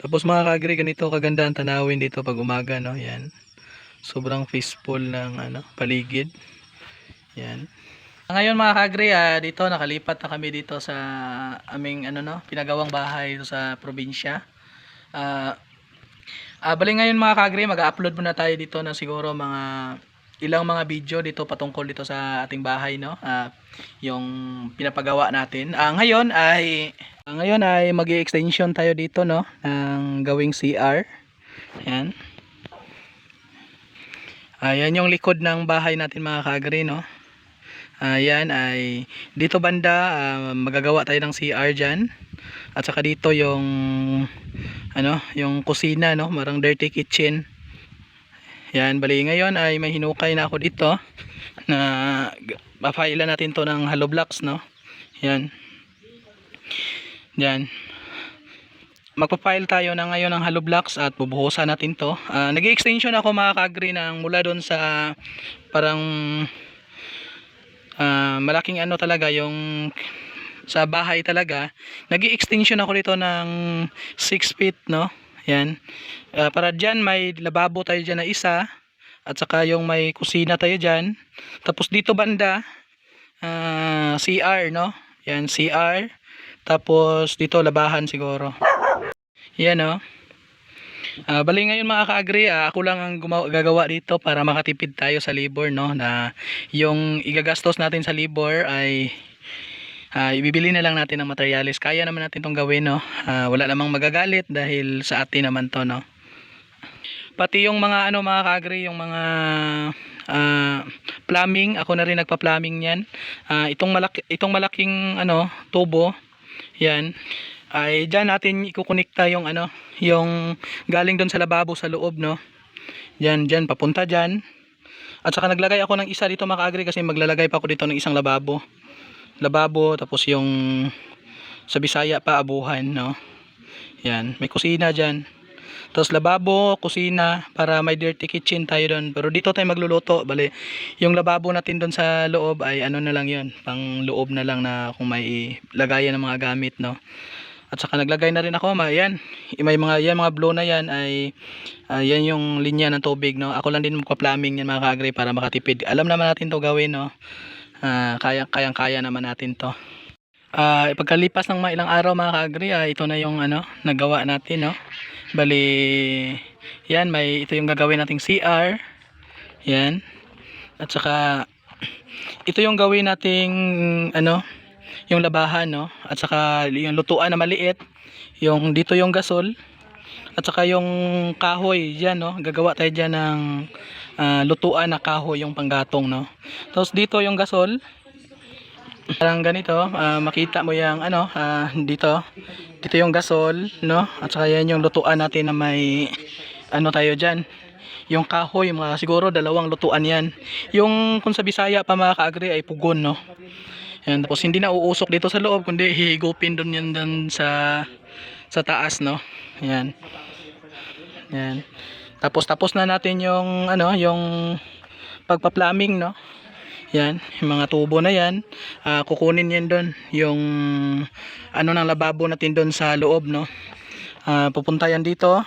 Tapos mga kagri, ganito kaganda ang tanawin dito pag umaga, no? Yan. Sobrang peaceful ng ano, paligid. Yan. Ngayon mga kagri, ah, dito nakalipat na kami dito sa aming ano no, pinagawang bahay sa probinsya. Ah, ah, bali ngayon mga kagri, mag-upload muna tayo dito ng siguro mga ilang mga video dito patungkol dito sa ating bahay no. Ah, yung pinapagawa natin. Ah, ngayon ay ngayon ay magi-extension tayo dito no ng gawing CR. Yan. Ayan yung likod ng bahay natin mga kagri no. Ayan ay dito banda ah, magagawa tayo ng CR diyan. At saka dito yung ano, yung kusina no, marang dirty kitchen. Yan, bali ngayon ay may hinukay na ako dito na papailan natin to ng hollow blocks no. Yan. Yan. Magpa-file tayo na ngayon ng hollow blocks at bubuhusan natin to. Ah, nag-extension ako mga kagri ng mula doon sa parang ah, malaking ano talaga yung sa bahay talaga. Nag-extension ako dito ng 6 feet no. Yan. Ah, para diyan may lababo tayo diyan na isa at saka yung may kusina tayo diyan. Tapos dito banda ah, CR no. Yan CR. Tapos dito labahan siguro. Yan no. Ah, bali ngayon mga ka-agree, ah, ako lang ang gagawa dito para makatipid tayo sa labor no na yung igagastos natin sa labor ay ah, ibibili na lang natin ng materialis. Kaya naman natin tong gawin no. Ah, wala namang magagalit dahil sa atin naman to no. Pati yung mga ano mga ka-agree, yung mga ah, plumbing, ako na rin nagpa-plumbing niyan. Ah, itong malaki itong malaking ano tubo, yan ay diyan natin ikukonekta yung ano, yung galing doon sa lababo sa loob, no. Diyan, diyan papunta diyan. At saka naglagay ako ng isa dito mga kaagri kasi maglalagay pa ako dito ng isang lababo. Lababo tapos yung sa Bisaya pa abuhan, no. Yan, may kusina diyan. Tapos lababo, kusina para may dirty kitchen tayo doon. Pero dito tayo magluluto. Bale, yung lababo natin doon sa loob ay ano na lang 'yon, pang loob na lang na kung may lagayan ng mga gamit, no. At saka naglagay na rin ako, ma, yan. May mga yan mga blow na yan ay ah, yan yung linya ng tubig, no. Ako lang din magpa-plumbing yan mga kaagri para makatipid. Alam naman natin 'to gawin, no. Ah, kaya kayang kaya naman natin 'to. Ah, pagkalipas ng mga ilang araw mga kaagri, ah, ito na yung ano, nagawa natin, no. Bali yan, may ito yung gagawin nating CR. Yan. At saka ito yung gawin nating ano, yung labahan no? At saka yung lutuan na maliit. Yung dito yung gasol. At saka yung kahoy diyan no? Gagawa tayo diyan ng ah, lutuan na kahoy yung panggatong no? Tapos dito yung gasol parang ganito ah, makita mo yung ano ah, dito dito yung gasol no at saka yan yung lutuan natin na may ano tayo diyan yung kahoy mga siguro dalawang lutuan yan yung kung sa Bisaya pa mga kaagri ay pugon no yan, tapos hindi na uusok dito sa loob kundi hihigupin doon yan doon sa sa taas no. Yan. Yan. Tapos tapos na natin yung ano, yung pagpa-plumbing no. Yan, yung mga tubo na yan, ah, kukunin yan doon, yung ano ng lababo natin doon sa loob no. Ah, pupunta yan dito.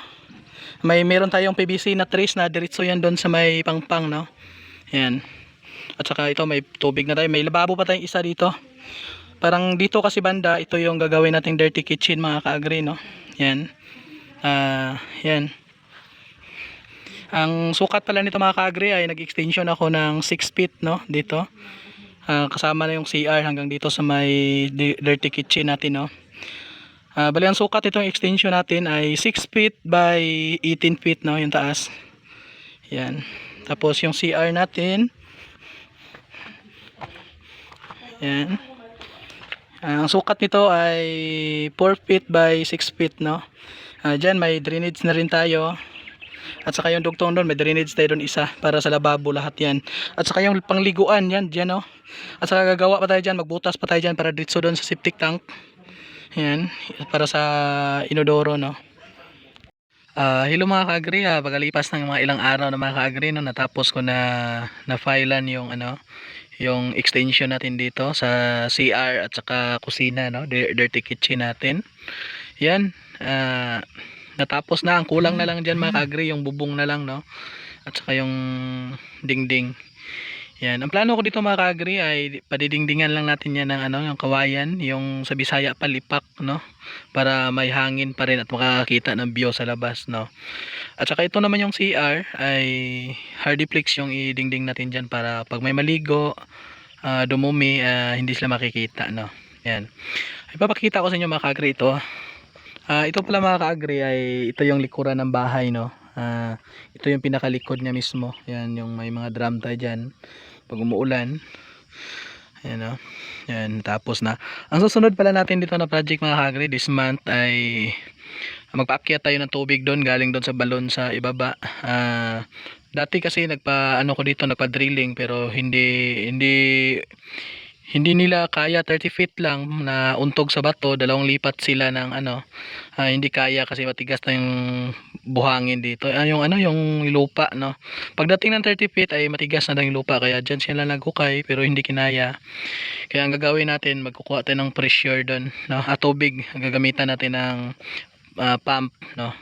May meron tayong PVC na trace na diretso yan doon sa may pangpang no. Yan. At saka ito may tubig na tayo. May lababo pa tayong isa dito. Parang dito kasi banda, ito yung gagawin nating dirty kitchen mga kaagri, no? Yan. Ah, yan. Ang sukat pala nito mga kaagri ay nag-extension ako ng 6 feet, no? Dito. Ah, kasama na yung CR hanggang dito sa may di- dirty kitchen natin, no? Ah, bali ang sukat itong extension natin ay 6 feet by 18 feet, no? Yung taas. Yan. Tapos yung CR natin, Yan. Ang sukat nito ay 4 feet by 6 feet, no? Ah, dyan may drainage na rin tayo. At saka yung dugtong doon, may drainage tayo doon isa para sa lababo lahat yan. At saka yung pangliguan, yan, dyan, no? At saka gagawa pa tayo dyan, magbutas pa tayo dyan para dito doon sa septic tank. Yan, para sa inodoro, no? Ah, hello mga kaagri, ah, pagkalipas ng mga ilang araw na mga kaagri, no, natapos ko na na-filean yung ano, yung extension natin dito sa CR at saka kusina no Dir- dirty kitchen natin yan ah natapos na ang kulang na lang diyan mga kaagri yung bubong na lang no? At saka yung dingding. Yan. Ang plano ko dito mga kaagri ay padidingdingan lang natin yan ng ano yung kawayan yung sa Bisaya palipak no? Para may hangin pa rin at makakakita ng view sa labas no? At saka ito naman yung CR ay hardiplex yung idingding natin dyan para pag may maligo ah, dumumi ah, hindi sila makikita no? Yan. Ipapakita ko sa inyo mga kaagri ito Ah, ito pala mga kaagri ay ito yung likuran ng bahay no. Ah, ito yung pinakalikod niya mismo. Yan yung may mga drum tayo diyan pag umuulan. Ayan no. Yan tapos na. Ang susunod pala natin dito na project mga kaagri this month ay magpaakyat tayo ng tubig doon galing doon sa balon sa ibaba. Ah, dati kasi nagpa ano ko dito nagpa drilling pero hindi hindi hindi nila kaya 30 feet lang na untog sa bato dalawang lipat sila ng ano ah, hindi kaya kasi matigas na yung buhangin dito ah, yung ano yung lupa no pagdating ng 30 feet ay matigas na yung lupa kaya dyan sila naghukay pero hindi kinaya kaya ang gagawin natin magkukuha tayo ng pressure doon no at tubig gagamitan natin ng ah, pump no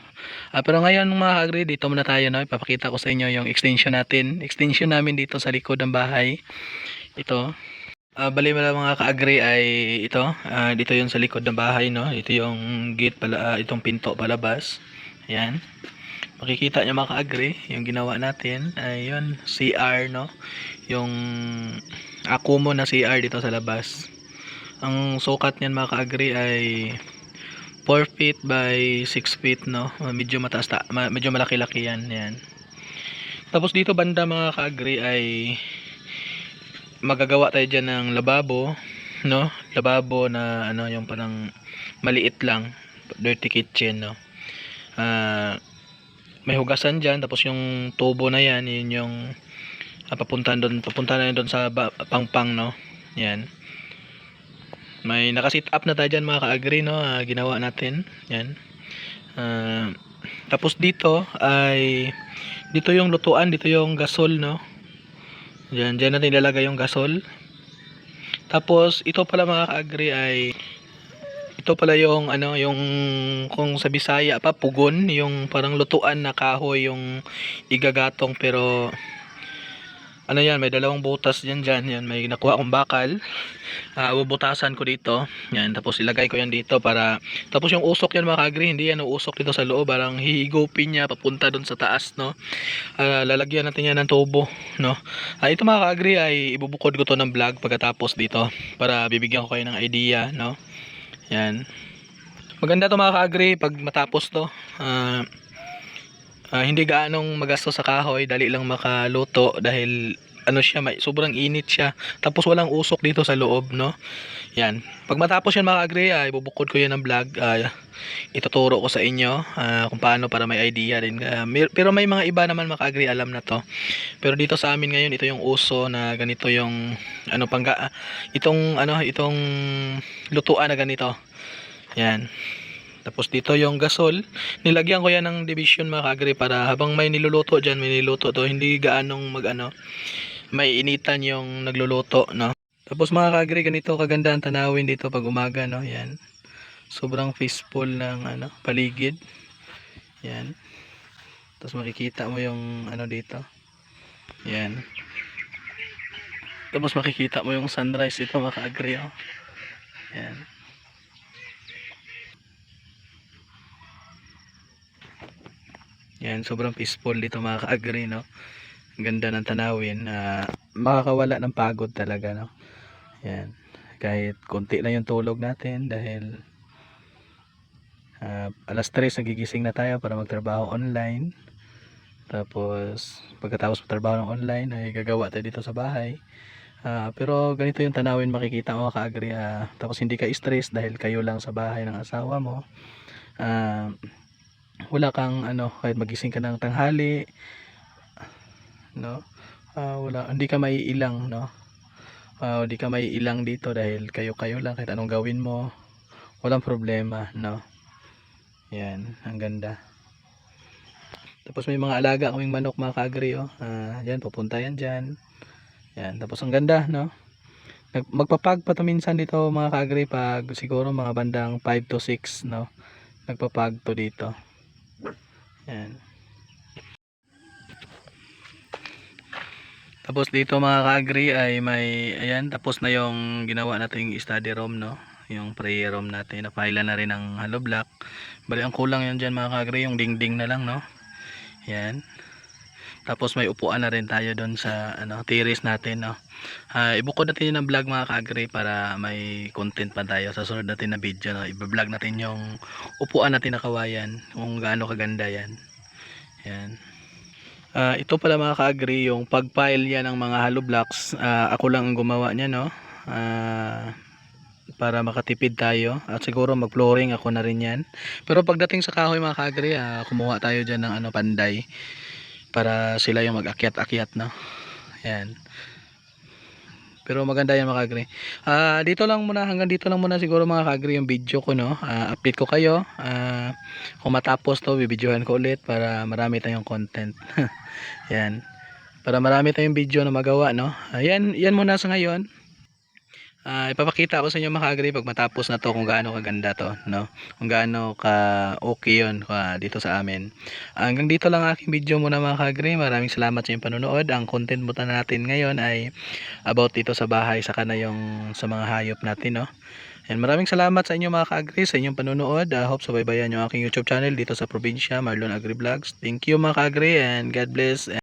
Ah, pero ngayon mga kagri, dito muna tayo no. Ipapakita ko sa inyo yung extension natin. Extension namin dito sa likod ng bahay. Ito. Ah, bali mga mga kaagri ay ito. Ah, dito yung sa likod ng bahay no. Ito yung gate pala, ah, itong pinto palabas. Ayan. Makikita nyo mga kaagri, yung ginawa natin ay yun, CR no. Yung akumo na CR dito sa labas. Ang sukat niyan mga kaagri ay 4 feet by 6 feet no. Medyo mataas ta, medyo malaki-laki yan, yan. Tapos dito banda mga kaagri ay magagawa tayo dyan ng lababo, no? Lababo na ano yung parang maliit lang, dirty kitchen, no? Ah, may hugasan dyan, tapos yung tubo na yan, yun yung ah, papunta doon, papunta na doon sa pangpang, no? Yan. May nakasit up na tayo dyan mga ka-agree, no? Ah, ginawa natin. Yan. Ah, tapos dito ay dito yung lutuan, dito yung gasol, no? Diyan, diyan natin ilalagay yung gasol. Tapos ito pala mga ka-agree ay ito pala yung ano, yung kung sa Bisaya pa pugon, yung parang lutuan na kahoy yung igagatong pero ano yan, may dalawang butas diyan diyan, yan may nakuha akong bakal. Ah, bubutasan ko dito. Yan, tapos ilagay ko yan dito para tapos yung usok yan mga ka-agree, hindi yan usok dito sa loob, parang hihigupin niya papunta doon sa taas, no. Ah, lalagyan natin yan ng tubo, no. Ah, ito mga ka-agree ay ibubukod ko to ng vlog pagkatapos dito para bibigyan ko kayo ng idea, no. Yan. Maganda to mga ka-agree pag matapos to. Ah, ah, hindi gaanong magastos sa kahoy, dali lang makaluto dahil ano siya, may, sobrang init siya. Tapos walang usok dito sa loob, no. Yan. Pag matapos yan mga ka-agree, ay ibubukod ko yan ng vlog. Ah, ituturo ko sa inyo ah, kung paano para may idea. Ah, mer- pero may mga iba naman mga ka-agree alam na to. Pero dito sa amin ngayon, ito yung uso na ganito yung ano pangga ah, itong ano itong lutuan na ganito. Yan. Tapos dito yung gasol. Nilagyan ko yan ng division mga ka-agree para habang may niluluto diyan, may niluluto to, hindi gaanong mag ano may initan yung nagluluto, no. Tapos mga ka-agree, ganito kaganda ang tanawin dito pag umaga, no. Yan. Sobrang peaceful ng ano, paligid. Yan. Tapos makikita mo yung ano dito. Yan. Tapos makikita mo yung sunrise dito mga ka-agree, oh. Yan. Yan, sobrang peaceful dito mga ka-agree, no. Ang ganda ng tanawin. na makakawala ng pagod talaga, no. Yan. Kahit konti na yung tulog natin dahil ah, alas 3 nagigising na tayo para magtrabaho online. Tapos pagkatapos magtrabaho ng online ay gagawa tayo dito sa bahay. Ah, pero ganito yung tanawin makikita mo ka-agree. ah, tapos hindi ka stress dahil kayo lang sa bahay ng asawa mo. Ah, wala kang ano kahit magising ka ng tanghali no? Ah, wala hindi ka maiilang no? Ah, hindi ka maiilang dito dahil kayo kayo lang kahit anong gawin mo walang problema no? Yan ang ganda. Tapos may mga alaga kaming manok mga kagri oh. Ah, yan pupunta yan dyan. Yan tapos ang ganda no? Nag- magpapag pa to minsan dito mga kagri pag siguro mga bandang 5 to 6 no? Nagpapag to dito Yan. Tapos dito mga ka-agri ay may, ayan, tapos na yung ginawa nating study room, no? Yung prayer room natin. Napaila na rin ang hollow block. Bali, ang kulang yan dyan mga ka-agri, yung dingding na lang, no? Yan. Tapos may upuan na rin tayo doon sa ano, terrace natin, no? Ah, ibukod natin yun ng vlog mga ka-agri para may content pa tayo sa sunod natin na video, no? I-vlog natin yung upuan natin na kawayan, kung gaano kaganda yan. Yan. Ah, ito pala mga ka-agree, yung pag-pile yan ng mga hollow blocks, ah, ako lang ang gumawa niya, no? Ah, para makatipid tayo at siguro mag-flooring ako na rin yan. Pero pagdating sa kahoy mga ka-agree, ah, kumuha tayo dyan ng ano, panday para sila yung mag-akyat-akyat, no? Yan. Pero maganda yan mga ka-agree. Ah, dito lang muna, hanggang dito lang muna siguro mga ka-agree yung video ko, no? Ah, update ko kayo. Ah, kung matapos to, bibidyohan ko ulit para marami tayong content. yan. Para marami tayong video na magawa, no? Ayan, yan muna sa ngayon. Ah, ipapakita ko sa inyo mga ka-agree pag matapos na to kung gaano kaganda to, no? Kung gaano ka okay yun ka dito sa amin. Hanggang dito lang ang aking video muna mga ka-agree. Maraming salamat sa inyong panonood. Ang content mo natin ngayon ay about dito sa bahay saka na yung sa mga hayop natin, no? And maraming salamat sa inyo mga ka-agri sa inyong panonood. I hope subaybayan nyo ang aking YouTube channel dito sa probinsya, Marlon Agri Vlogs. Thank you mga ka-agri and God bless.